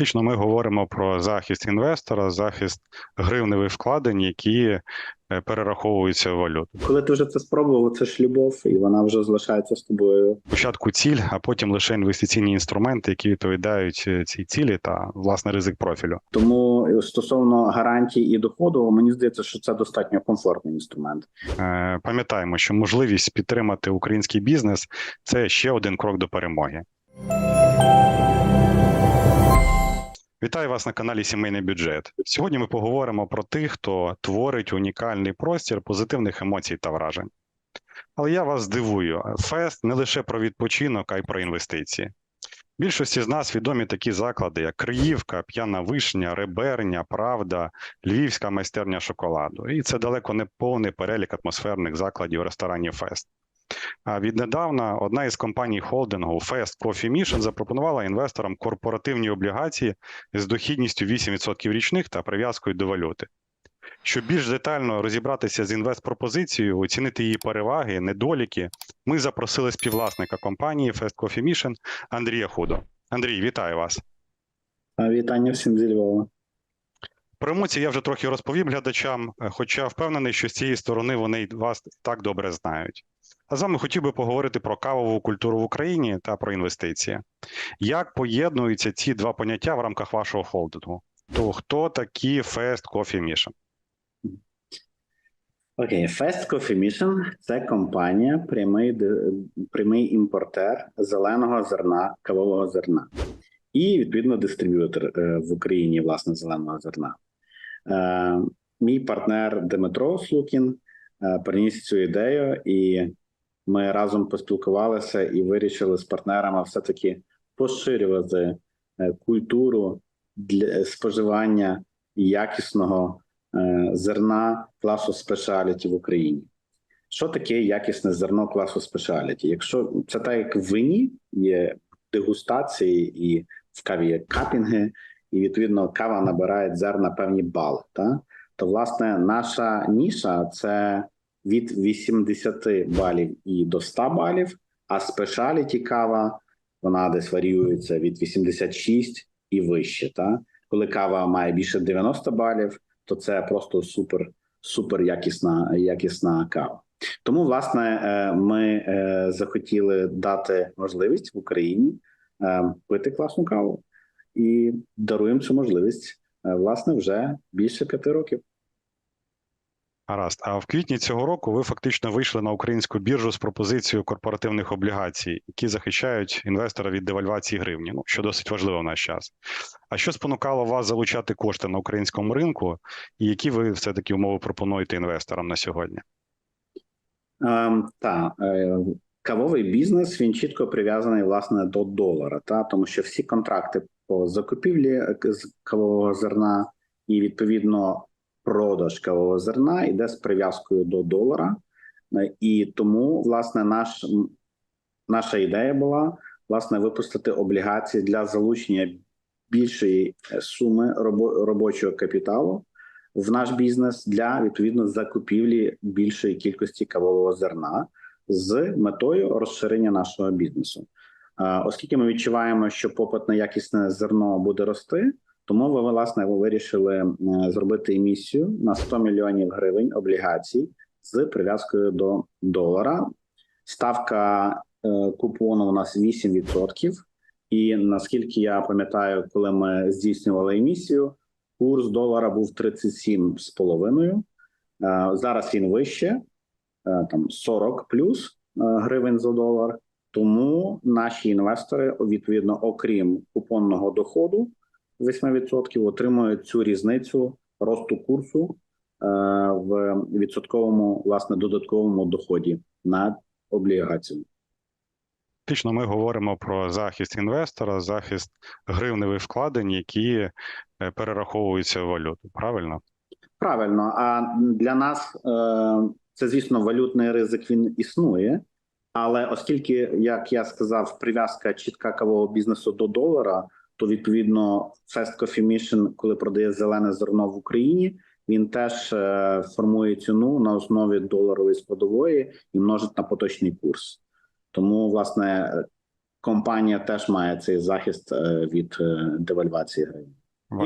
Фактично, ми говоримо про захист інвестора, захист гривневих вкладень, які е, перераховуються в валюту. Коли ти вже це спробував, це ж любов, і вона вже залишається з тобою. Спочатку ціль, а потім лише інвестиційні інструменти, які відповідають е, цій цілі та власне ризик профілю. Тому е, стосовно гарантій і доходу, мені здається, що це достатньо комфортний інструмент. Пам'ятаємо, що можливість підтримати український бізнес це ще один крок до перемоги. Вітаю вас на каналі Сімейний бюджет. Сьогодні ми поговоримо про тих, хто творить унікальний простір позитивних емоцій та вражень. Але я вас здивую: фест не лише про відпочинок, а й про інвестиції. Більшості з нас відомі такі заклади, як Криївка, П'яна Вишня, Реберня, Правда, Львівська майстерня шоколаду. І це далеко не повний перелік атмосферних закладів ресторанів Фест. Віднедавна одна із компаній холдингу Fest Coffee Mission запропонувала інвесторам корпоративні облігації з дохідністю 8% річних та прив'язкою до валюти. Щоб більш детально розібратися з інвестпропозицією, оцінити її переваги, недоліки, ми запросили співвласника компанії Fest Coffee Mission Андрія Худо. Андрій, вітаю вас. Вітання всім зі Львова. Про емоції я вже трохи розповім глядачам, хоча впевнений, що з цієї сторони вони вас так добре знають. А з вами хотів би поговорити про кавову культуру в Україні та про інвестиції. Як поєднуються ці два поняття в рамках вашого холдингу? То хто такі Fast Coffee Mission? Окей, Fast Coffee Mission – це компанія, прямий, прямий імпортер зеленого зерна, кавового зерна, і відповідно дистриб'ютор е, в Україні власне зеленого зерна. Е, Мій партнер Дмитро Слукін е, приніс цю ідею, і ми разом поспілкувалися і вирішили з партнерами все-таки поширювати е, культуру для споживання якісного е, зерна класу спешаліті в Україні. Що таке якісне зерно класу спешаліті? Якщо це так, як в вині є дегустації, і в каві є капінги, і відповідно кава набирає зерна певні бали. Та? То, власне, наша ніша це від 80 балів і до 100 балів, а спешаліті кава вона десь варіюється від 86 і вище. Та? Коли кава має більше 90 балів, то це просто супер, супер якісна, якісна кава. Тому, власне, е, ми е, захотіли дати можливість в Україні е, пити класну каву і даруємо цю можливість власне вже більше п'яти років. Гаразд. А в квітні цього року ви фактично вийшли на українську біржу з пропозицією корпоративних облігацій, які захищають інвестора від девальвації гривні, ну що досить важливо в наш час. А що спонукало вас залучати кошти на українському ринку, і які ви все таки умови пропонуєте інвесторам на сьогодні? Ем, та е, кавовий бізнес він чітко прив'язаний власне до долара, та тому що всі контракти по закупівлі е, кавового зерна і відповідно продаж кавового зерна йде з прив'язкою до долара, Е, і тому власне наш наша ідея була власне випустити облігації для залучення більшої е, суми робочого капіталу в наш бізнес для відповідно закупівлі більшої кількості кавового зерна з метою розширення нашого бізнесу. Е, Оскільки ми відчуваємо, що попит на якісне зерно буде рости, тому ми власне вирішили е, зробити емісію на 100 мільйонів гривень облігацій з прив'язкою до долара. Ставка е, купону у нас 8%. І наскільки я пам'ятаю, коли ми здійснювали емісію, курс долара був 37,5. Е, Зараз він вище, там 40 плюс гривень за долар. Тому наші інвестори, відповідно, окрім купонного доходу 8%, отримують цю різницю росту курсу е, в відсотковому власне додатковому доході на облігацію. Фактично, ми говоримо про захист інвестора, захист гривневих вкладень, які е, перераховуються в валюту. Правильно? Правильно, а для нас е, це, звісно, валютний ризик він існує. Але оскільки, як я сказав, прив'язка чітка кавового бізнесу до долара, то відповідно Fast Coffee Mission, коли продає зелене зерно в Україні, він теж е, формує ціну на основі доларової складової і множить на поточний курс. Тому, власне, компанія теж має цей захист е, від е, девальвації гривні.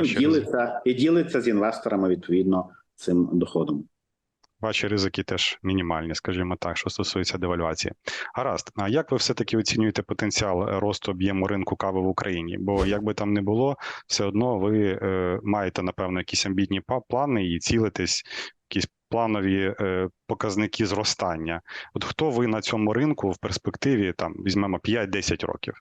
І ділиться, і ділиться з інвесторами відповідно цим доходом. Ваші ризики теж мінімальні, скажімо так, що стосується девальвації. Гаразд, а як ви все-таки оцінюєте потенціал е, росту об'єму ринку кави в Україні? Бо як би там не було, все одно ви е, маєте, напевно, якісь амбітні плани і цілитесь якісь планові е, показники зростання. От хто ви на цьому ринку в перспективі, там, візьмемо 5-10 років?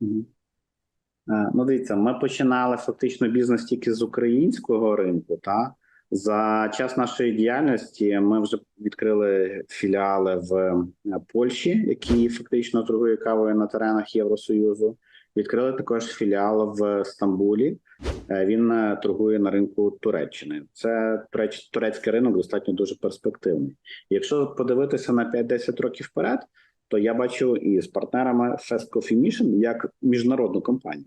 Е, Ну, дивіться, ми починали фактично бізнес тільки з українського ринку. Та за час нашої діяльності ми вже відкрили філіали в е, Польщі, які фактично торгує кавою на теренах Євросоюзу. Відкрили також філіал в Стамбулі. Е, Він е, торгує на ринку Туреччини. Це турецький ринок достатньо дуже перспективний. Якщо подивитися на 5-10 років вперед, то я бачу і з партнерами Fast Coffee Mission як міжнародну компанію.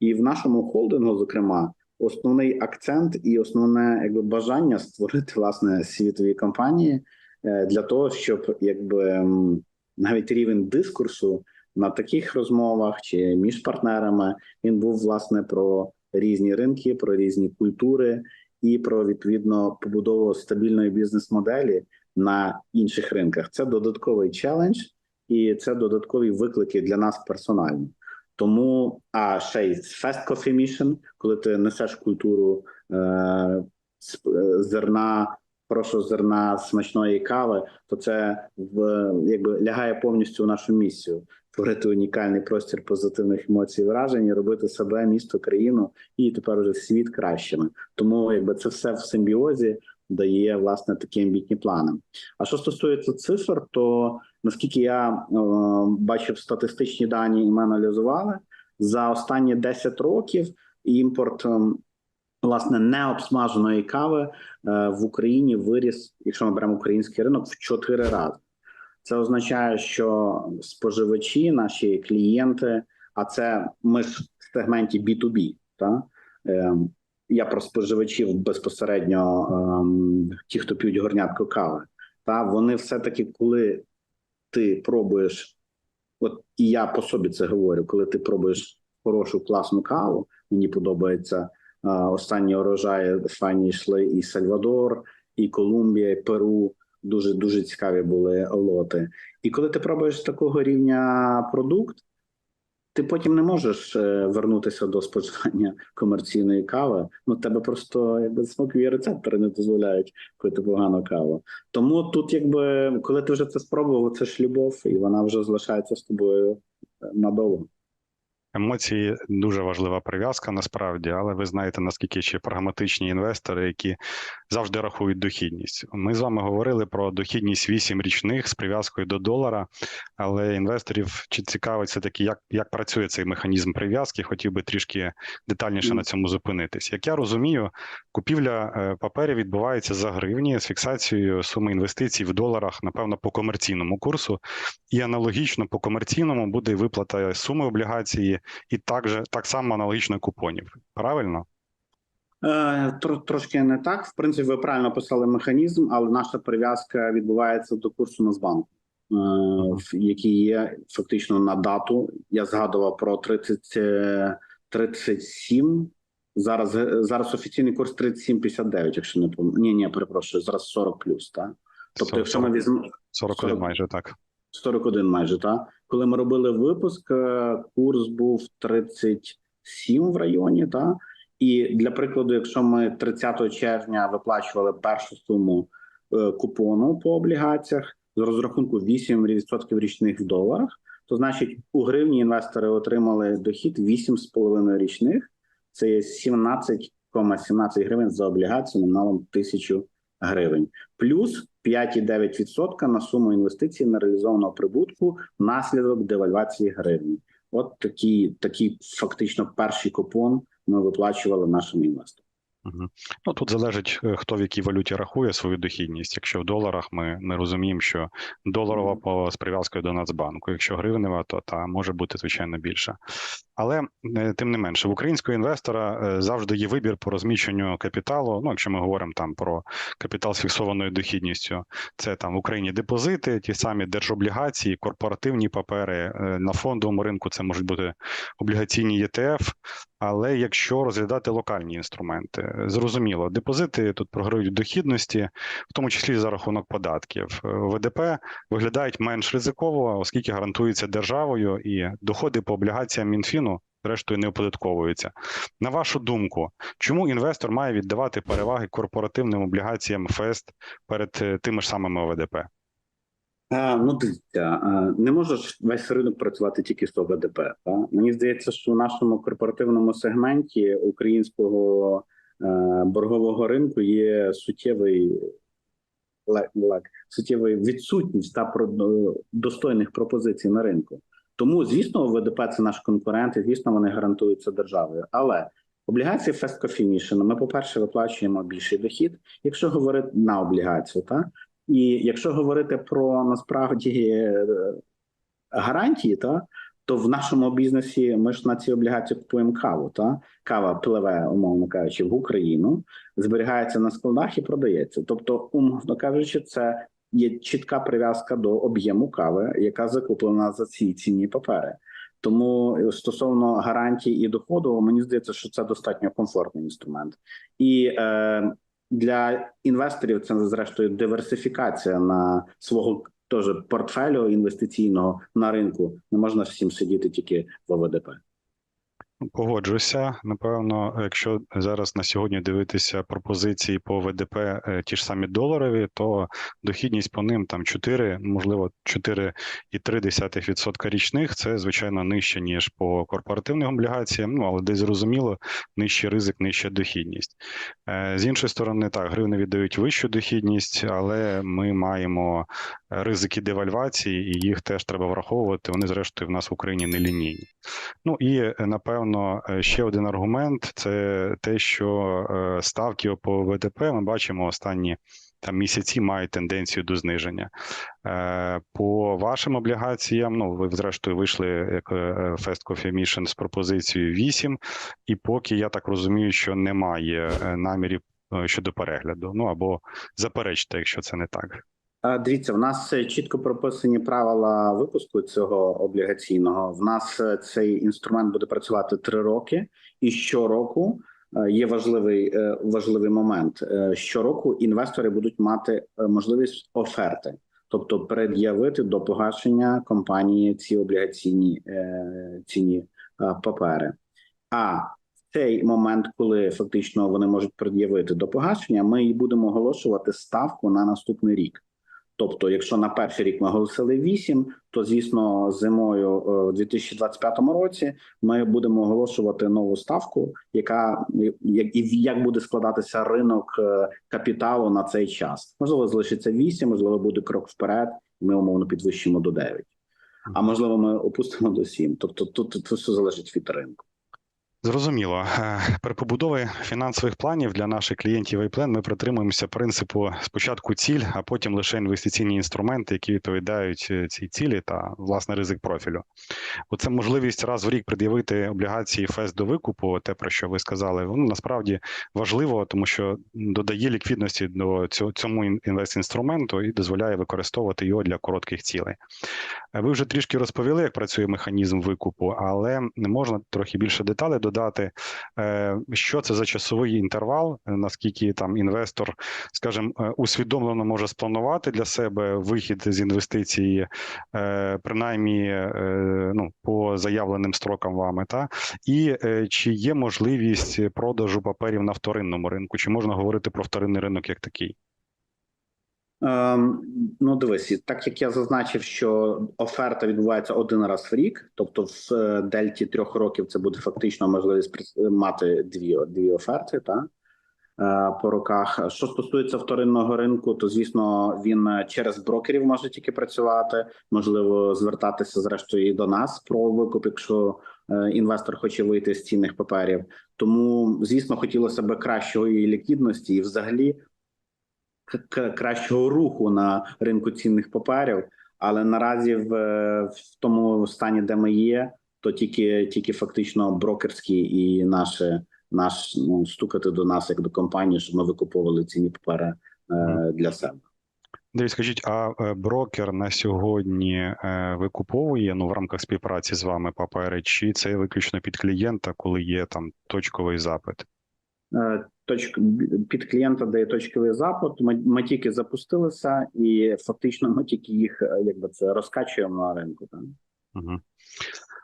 І в нашому холдингу, зокрема, основний акцент і основне якби бажання створити власне світові компанії е, для того, щоб якби навіть рівень дискурсу на таких розмовах чи між партнерами він був власне про різні ринки, про різні культури і про відповідно побудову стабільної бізнес-моделі на інших ринках. Це додатковий челендж, і це додаткові виклики для нас персонально. Тому, а ще й Fast Coffee Mission, коли ти несеш культуру е, е, зерна, хорошого зерна, смачної кави, то це в якби лягає повністю в нашу місію творити унікальний простір позитивних емоцій, і вражень, і робити себе, місто, країну і тепер уже світ кращими. Тому якби це все в симбіозі дає власне такі амбітні плани. А що стосується цифр, то наскільки я е, бачив статистичні дані, і ми аналізували за останні 10 років імпорт. е, Власне, необсмаженої кави е, в Україні виріс, якщо ми беремо український ринок, в 4 рази. Це означає, що споживачі, наші клієнти, а це ми ж в сегменті B2B, та е, я про споживачів безпосередньо ем, ті, хто п'ють горнятку кави, та вони все-таки, коли ти пробуєш, от і я по собі це говорю, коли ти пробуєш хорошу класну каву, мені подобається а, останні урожаї файні йшли і Сальвадор, і Колумбія, і Перу. Дуже дуже цікаві були лоти. І коли ти пробуєш такого рівня продукт, ти потім не можеш е, вернутися до споживання комерційної кави. Ну тебе просто якби смакові рецептори не дозволяють пити погану каву. Тому тут, якби коли ти вже це спробував, це ж любов, і вона вже залишається з тобою е, надовго. Емоції дуже важлива прив'язка насправді, але ви знаєте, наскільки ще прагматичні інвестори, які завжди рахують дохідність. Ми з вами говорили про дохідність 8 річних з прив'язкою до долара, але інвесторів чи цікавить все таки, як, як працює цей механізм прив'язки, хотів би трішки детальніше на цьому зупинитись. Як я розумію, купівля е, паперів відбувається за гривні з фіксацією суми інвестицій в доларах, напевно, по комерційному курсу, і аналогічно по комерційному буде виплата суми облігації, і так же так само аналогічно купонів. Правильно? Е, тро- трошки не так. В принципі, ви правильно писали механізм, але наша прив'язка відбувається до курсу Нацбанку, е, який є фактично на дату. Я згадував про 30, е, 37. Зараз е, зараз офіційний курс 37,59, якщо не помиляюсь. Ні, ні, перепрошую, зараз 40 плюс, так? Тобто, якщо ми візьмемо 41 40. майже так. 41 майже, так? Коли ми робили випуск, курс був 37 в районі, так? І для прикладу, якщо ми 30 червня виплачували першу суму е, купону по облігаціях з розрахунку 8% річних в доларах, то значить у гривні інвестори отримали дохід 8,5 річних. Це є 17,17 гривень за облігацію номіналом 1000 гривень, плюс 5,9% на суму інвестицій на реалізованого прибутку внаслідок девальвації гривні. От такий, такий фактично перший купон ми виплачували нашим інвесторам. Угу. Ну тут залежить, е, хто в якій валюті рахує свою дохідність. Якщо в доларах, ми, ми розуміємо, що доларова по з прив'язкою до Нацбанку. Якщо гривнева, то та може бути звичайно більша. Але е, тим не менше, в українського інвестора е, завжди є вибір по розміщенню капіталу. Ну, якщо ми говоримо там про капітал з фіксованою дохідністю, це там в Україні депозити, ті самі держоблігації, корпоративні папери е, на фондовому ринку. Це можуть бути облігаційні ЄТФ. Але якщо розглядати локальні інструменти, зрозуміло, депозити тут програють дохідності, в тому числі за рахунок податків. ВДП виглядають менш ризиково, оскільки гарантується державою, і доходи по облігаціям Мінфіну. Зрештою не оподатковуються. На вашу думку, чому інвестор має віддавати переваги корпоративним облігаціям ФЕСТ перед е, тими ж самими ОВДП? А, ну, дивіться, не може ж весь ринок працювати тільки з ОВДП. Та? Мені здається, що в нашому корпоративному сегменті українського е, боргового ринку є суттєвий лек, суттєвий відсутність та е, достойних пропозицій на ринку. Тому, звісно, ОВДП це наш конкурент, і звісно, вони гарантуються державою. Але облігації фесткофінішину ми, по-перше, виплачуємо більший дохід, якщо говорити на облігацію, так? І якщо говорити про насправді е, гарантії, та то в нашому бізнесі ми ж на ці облігації купуємо каву. Та кава пливе, умовно кажучи, в Україну, зберігається на складах і продається. Тобто, умовно кажучи, це є чітка прив'язка до об'єму кави, яка закуплена за ці цінні папери. Тому е, стосовно гарантій і доходу, мені здається, що це достатньо комфортний інструмент, і е, для інвесторів це зрештою диверсифікація на свого теж портфелю інвестиційного на ринку. Не можна всім сидіти тільки в ОВДП. Погоджуся. Напевно, якщо зараз на сьогодні дивитися пропозиції по ВДП, е, ті ж самі доларові, то дохідність по ним там 4, можливо, 4,3% річних. Це звичайно нижче ніж по корпоративним облігаціям. Ну але десь зрозуміло, нижчий ризик, нижча дохідність. Е, З іншої сторони, так гривни віддають вищу дохідність, але ми маємо ризики девальвації, і їх теж треба враховувати. Вони, зрештою, в нас в Україні не лінійні. Ну і е, напевно ще один аргумент це те, що е, ставки по ВДП ми бачимо останні там місяці мають тенденцію до зниження. Е, По вашим облігаціям, ну ви зрештою вийшли як е, Fast Coffee Mission з пропозицією 8, і поки я так розумію, що немає е, намірів е, щодо перегляду. Ну або заперечте, якщо це не так. Дивіться, в нас е, чітко прописані правила випуску цього облігаційного. В нас е, цей інструмент буде працювати три роки, і щороку е, є важливий важливий момент. Щороку інвестори будуть мати можливість оферти, тобто пред'явити до погашення компанії ці облігаційні цінні е, папери. А цей момент, коли фактично вони можуть пред'явити до погашення, ми і будемо оголошувати ставку на наступний рік. Тобто, якщо на перший рік ми оголосили 8, то звісно, зимою е, в 2025 році ми будемо оголошувати нову ставку, яка як і як буде складатися ринок е, капіталу на цей час. Можливо, залишиться 8, можливо, буде крок вперед. Ми умовно підвищимо до 9. А можливо, ми опустимо до 7. Тобто, тут, тут все залежить від ринку. Зрозуміло. Е, При побудові фінансових планів для наших клієнтів iPlan ми притримуємося принципу спочатку ціль, а потім лише інвестиційні інструменти, які відповідають е, цій цілі та власне ризик профілю. Оце можливість раз в рік пред'явити облігації ФЕС до викупу, те про що ви сказали, воно насправді важливо, тому що додає ліквідності до цього цьому інвестінструменту і дозволяє використовувати його для коротких цілей. Е, Ви вже трішки розповіли, як працює механізм викупу, але не можна трохи більше деталей додати, Е, що це за часовий інтервал, е, наскільки там інвестор, скажімо, е, усвідомлено може спланувати для себе вихід з інвестиції, принаймні ну, по заявленим строкам вами, та і чи є можливість продажу паперів на вторинному ринку, чи можна говорити про вторинний ринок як такий? Ем, ну, дивись, так як я зазначив, що оферта відбувається один раз в рік, тобто в е, дельті трьох років це буде фактично можливість мати дві, дві оферти, та е, по роках. Що стосується вторинного ринку, то звісно він е, через брокерів може тільки працювати. Можливо, звертатися зрештою і до нас про викуп, якщо інвестор хоче вийти з цінних паперів. Тому, звісно, хотілося б кращої ліквідності і взагалі кращого руху на ринку цінних паперів. Але наразі в, в тому стані, де ми є, то тільки, тільки фактично брокерські і наше, наш ну, стукати до нас як до компанії, щоб ми викуповували ціні папери е, для себе. Дивіться, скажіть, а е, брокер на сьогодні е, викуповує ну в рамках співпраці з вами папери, чи це виключно під клієнта, коли є там точковий запит? Е, Точк під клієнта дає точковий запит. Ми, ми тільки запустилися, і фактично ми тільки їх е, якби це розкачуємо на ринку. Так? Угу.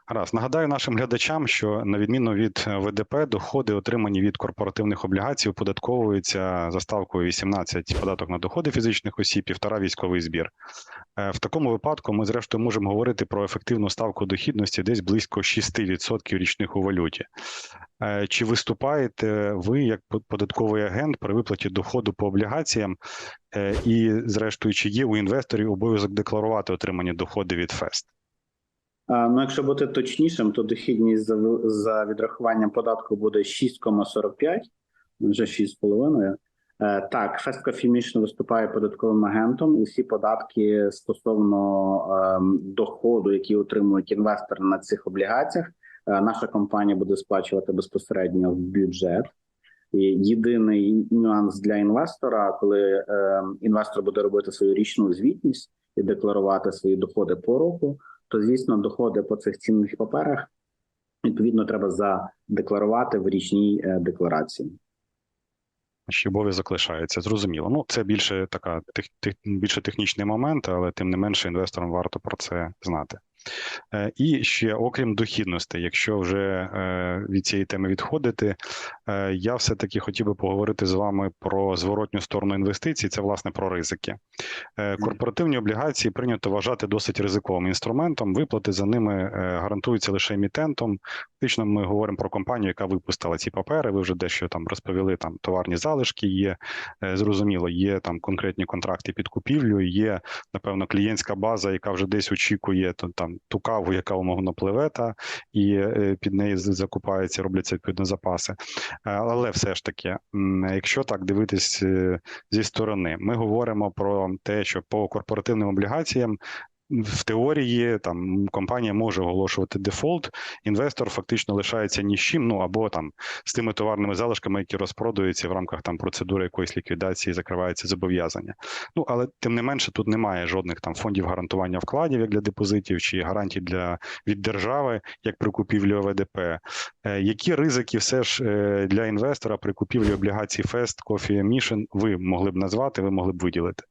Раз нагадаю нашим глядачам, що на відміну від е, ВДП, доходи, отримані від корпоративних облігацій, оподатковуються за ставкою 18 податок на доходи фізичних осіб, півтора військовий збір. Е, В такому випадку ми, зрештою, можемо говорити про ефективну ставку дохідності десь близько 6% річних у валюті. Е, Чи виступаєте ви як податковий агент при виплаті доходу по облігаціям? І, зрештою, чи є у інвесторів обов'язок декларувати отримані доходи від ФЕСТ? Ну, якщо бути точнішим, то дохідність за, за відрахуванням податку буде 6,45, вже 6,5. Е, Так, Фестка Фімічно виступає податковим агентом. Усі податки стосовно ем, доходу, які отримують інвестори на цих облігаціях, е, наша компанія буде сплачувати безпосередньо в бюджет. І єдиний нюанс для інвестора, коли е, інвестор буде робити свою річну звітність і декларувати свої доходи по року, то звісно доходи по цих цінних паперах відповідно треба задекларувати в річній е, декларації. Ще обов'язок лишається, зрозуміло. Ну, це більше така тех, тих більше технічний момент, але тим не менше інвесторам варто про це знати. Е, І ще, окрім дохідності, якщо вже е, від цієї теми відходити, е, я все-таки хотів би поговорити з вами про зворотню сторону інвестицій, це власне про ризики. Корпоративні облігації прийнято вважати досить ризиковим інструментом. Виплати за ними гарантуються лише емітентом. Фактично, ми говоримо про компанію, яка випустила ці папери. Ви вже дещо там розповіли. Там товарні залишки є. Зрозуміло, є там конкретні контракти під купівлю. Є напевно клієнтська база, яка вже десь очікує то там ту каву, яка умовно пливе, та і е, під неї закупаються, робляться відповідно запаси. Е, Але все ж таки, якщо так дивитись е, зі сторони, ми говоримо про те, що по корпоративним облігаціям. В теорії там компанія може оголошувати дефолт, інвестор фактично лишається ні з чим, ну або там з тими товарними залишками, які розпродаються в рамках там процедури якоїсь ліквідації, закриваються зобов'язання. Ну але тим не менше, тут немає жодних там фондів гарантування вкладів як для депозитів чи гарантій для від держави, як при купівлі ОВДП. Е, Які ризики все ж е, для інвестора при купівлі облігацій Фест, Coffee Mission ви могли б назвати, ви могли б виділити?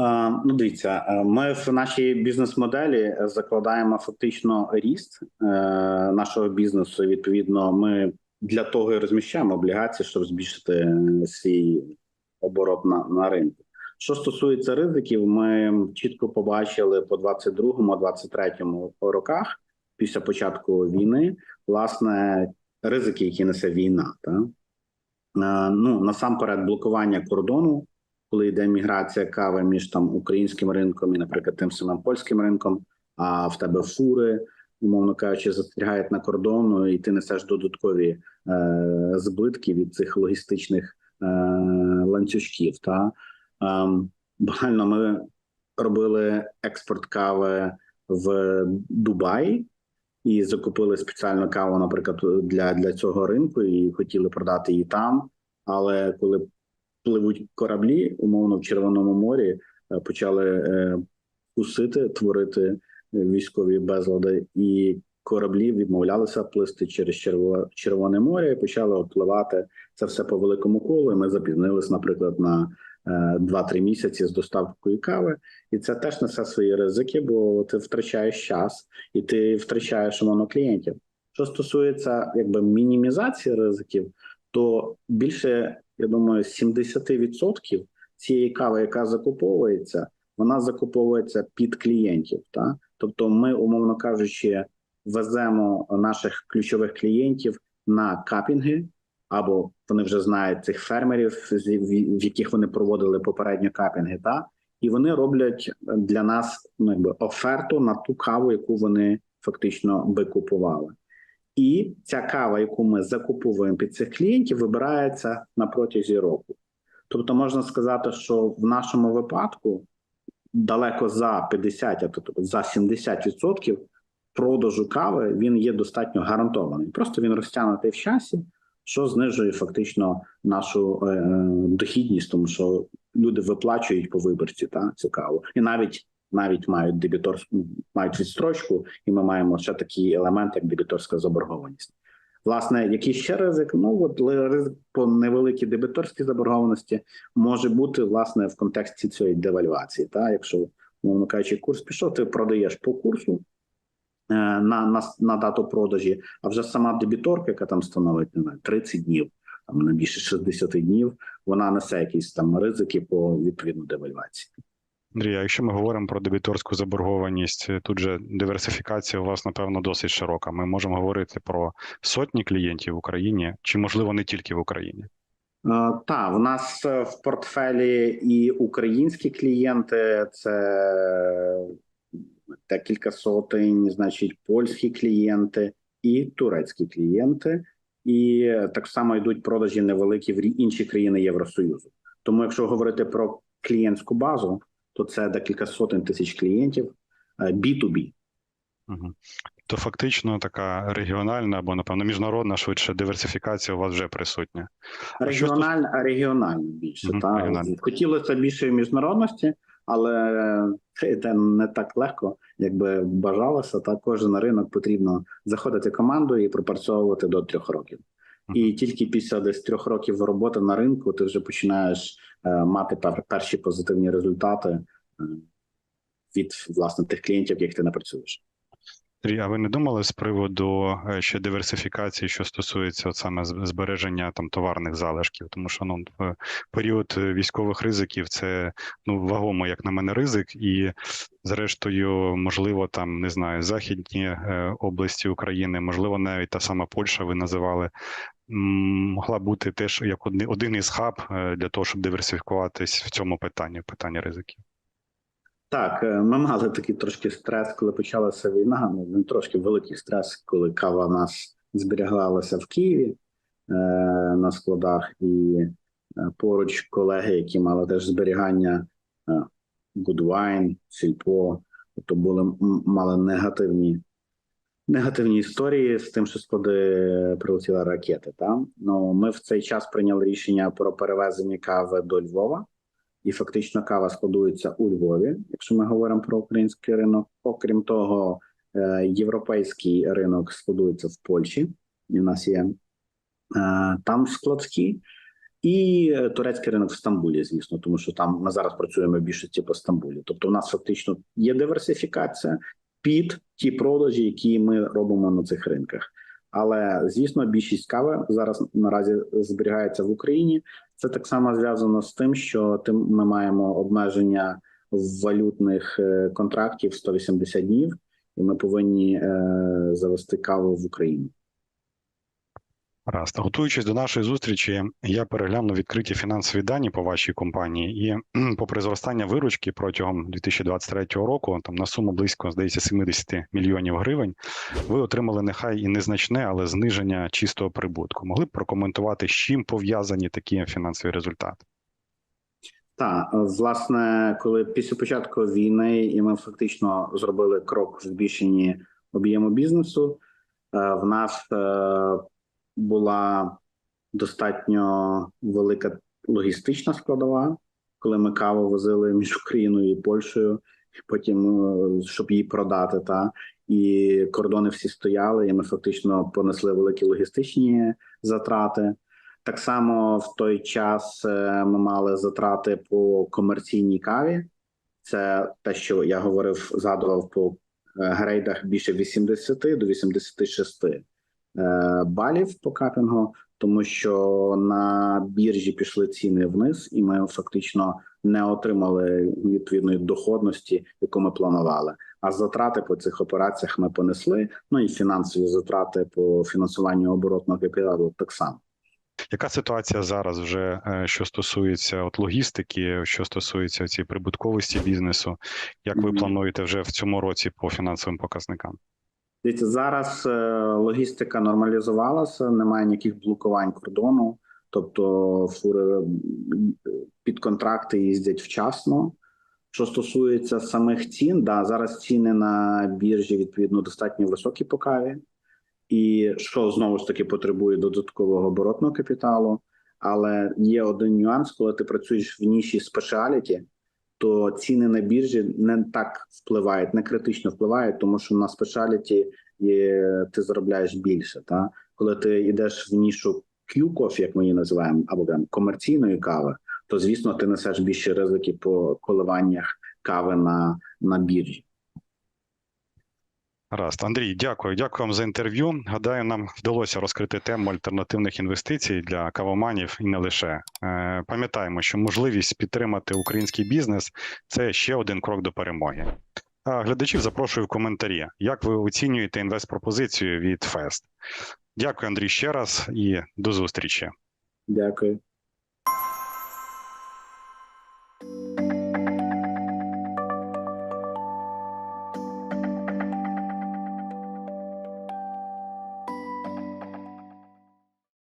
Е, Ну, дивіться, е, ми в нашій бізнес-моделі закладаємо фактично ріст е, нашого бізнесу. Відповідно, ми для того і розміщаємо облігації, щоб збільшити е, свій оборот на, на ринку. Що стосується ризиків, ми чітко побачили по 22-23 роках після початку війни, власне, ризики, які несе війна. Та? Е, Ну насамперед, блокування кордону коли йде міграція кави між там українським ринком і, наприклад, тим самим польським ринком, а в тебе фури, умовно кажучи, застрягають на кордону, і ти несеш додаткові е, збитки від цих логістичних е, ланцюжків. Та ем, банально ми робили експорт кави в Дубаї. І закупили спеціальну каву, наприклад, для, для цього ринку, і хотіли продати її там. Але коли пливуть кораблі, умовно в Червоному морі, е, почали е, кусити, творити е, військові безлади, і кораблі відмовлялися плисти через Червоне море і почали обпливати це все по великому колу. І ми запізнились, наприклад, на е, 2-3 місяці з доставкою кави, і це теж несе свої ризики, бо ти втрачаєш час і ти втрачаєш умовно клієнтів. Що стосується якби мінімізації ризиків, то більше я думаю, 70% цієї кави, яка закуповується, вона закуповується під клієнтів. Та? Тобто, ми, умовно кажучи, веземо наших ключових клієнтів на капінги, або вони вже знають цих фермерів, в яких вони проводили попередньо капінги, та? і вони роблять для нас ну, якби, оферту на ту каву, яку вони фактично би купували. І ця кава, яку ми закуповуємо під цих клієнтів, вибирається на протязі року. Тобто можна сказати, що в нашому випадку далеко за 50, а тобто за 70% продажу кави він є достатньо гарантований. Просто він розтягнутий в часі, що знижує фактично нашу е, е, дохідність, тому що люди виплачують по виборці та цю каву, і навіть навіть мають дебітор мають відстрочку, і ми маємо ще такий елемент, як дебіторська заборгованість. Власне, який ще ризик? Ну от ризик по невеликій дебіторській заборгованості може бути власне в контексті цієї девальвації. Та якщо мовно кажучи, курс пішов, ти продаєш по курсу е, на, на, на дату продажі, а вже сама дебіторка, яка там становить не знаю, 30 днів, там не більше 60 днів, вона несе якісь там ризики по відповідно девальвації. Андрій, а якщо ми говоримо про дебіторську заборгованість, тут же диверсифікація у вас, напевно, досить широка. Ми можемо говорити про сотні клієнтів в Україні, чи можливо не тільки в Україні. Так, в нас е, в портфелі і українські клієнти, це декілька сотень, значить, польські клієнти і турецькі клієнти, і так само йдуть продажі невеликі в інші країни Євросоюзу. Тому, якщо говорити про клієнтську базу, то це декілька сотень тисяч клієнтів е, B2B. Угу. То фактично така регіональна або, напевно, міжнародна швидше диверсифікація у вас вже присутня. А що Регіональна, регіональна більше. Мгм, та регіональна. хотілося більшої міжнародності, але це не так легко, якби бажалося. Та кожен ринок потрібно заходити командою і пропрацьовувати до трьох років. І тільки після десь трьох років роботи на ринку ти вже починаєш е, мати пер- перші позитивні результати е, від власне тих клієнтів, яких ти напрацюєш. А ви не думали з приводу е, ще диверсифікації, що стосується от саме збереження там товарних залишків? Тому що ну в період військових ризиків це ну вагомо, як на мене, ризик, і зрештою, можливо, там не знаю, західні е, області України, можливо, навіть та сама Польща, ви називали. Могла бути теж як один, із хаб е, для того, щоб диверсифікуватись в цьому питанні, питанні ризиків. Так, е, ми мали такий трошки стрес, коли почалася війна. Ну трошки великий стрес, коли кава нас зберігалася в Києві е, на складах, і е, поруч колеги, які мали теж зберігання е, Goodwine, Сільпо, тобто були мали негативні. Негативні історії з тим, що склади прилетіла ракети. Та? Ну, ми в цей час прийняли рішення про перевезення кави до Львова і фактично кава складується у Львові, якщо ми говоримо про український ринок. Окрім того, е, європейський ринок складується в Польщі. І в нас є е, там складські, і турецький ринок в Стамбулі, звісно, тому що там ми зараз працюємо в більшості по Стамбулі. Тобто, у нас фактично є диверсифікація під ті продажі, які ми робимо на цих ринках. Але звісно, більшість кави зараз наразі зберігається в Україні. Це так само зв'язано з тим, що тим ми маємо обмеження валютних е, контрактів 180 днів, і ми повинні е, завести каву в Україну. Раз готуючись до нашої зустрічі, я переглянув відкриті фінансові дані по вашій компанії, і попри зростання виручки протягом 2023 року, там на суму близько здається 70 мільйонів гривень, ви отримали нехай і незначне, але зниження чистого прибутку. Могли б прокоментувати, з чим пов'язані такі фінансові результати? Так, власне, коли після початку війни, і ми фактично зробили крок в збільшенні об'єму бізнесу, е, в нас е, була достатньо велика логістична складова, коли ми каву возили між Україною і Польщею, потім е, щоб її продати, та і кордони всі стояли, і ми фактично понесли великі логістичні затрати. Так само в той час е, ми мали затрати по комерційній каві. Це те, що я говорив, згадував по е, грейдах більше 80 до 86 е, балів по капінгу, тому що на біржі пішли ціни вниз, і ми фактично не отримали відповідної доходності, яку ми планували. А затрати по цих операціях ми понесли. Ну і фінансові затрати по фінансуванню оборотного капіталу так само. Яка ситуація зараз вже е, що стосується от логістики, що стосується цієї прибутковості бізнесу? Як ви плануєте вже в цьому році по фінансовим показникам? Дивіться, зараз е, логістика нормалізувалася, немає ніяких блокувань кордону, тобто фури під контракти їздять вчасно. Що стосується самих цін, да, зараз ціни на біржі відповідно достатньо високі по каві, і що знову ж таки потребує додаткового оборотного капіталу. Але є один нюанс, коли ти працюєш в ніші спешіаліті, то ціни на біржі не так впливають, не критично впливають, тому що на спешаліті ти заробляєш більше. Та? Коли ти йдеш в нішу Q-кофі, як ми її називаємо, або там, комерційної кави, то звісно ти несеш більше ризики по коливаннях кави на, на біржі. Гаразд. Андрій, дякую. Дякую вам за інтерв'ю. Гадаю, нам вдалося розкрити тему альтернативних інвестицій для кавоманів і не лише. Е, Пам'ятаємо, що можливість підтримати український бізнес це ще один крок до перемоги. А глядачів запрошую в коментарі, як ви оцінюєте інвестпропозицію від Фест. Дякую, Андрій, ще раз і до зустрічі. Дякую.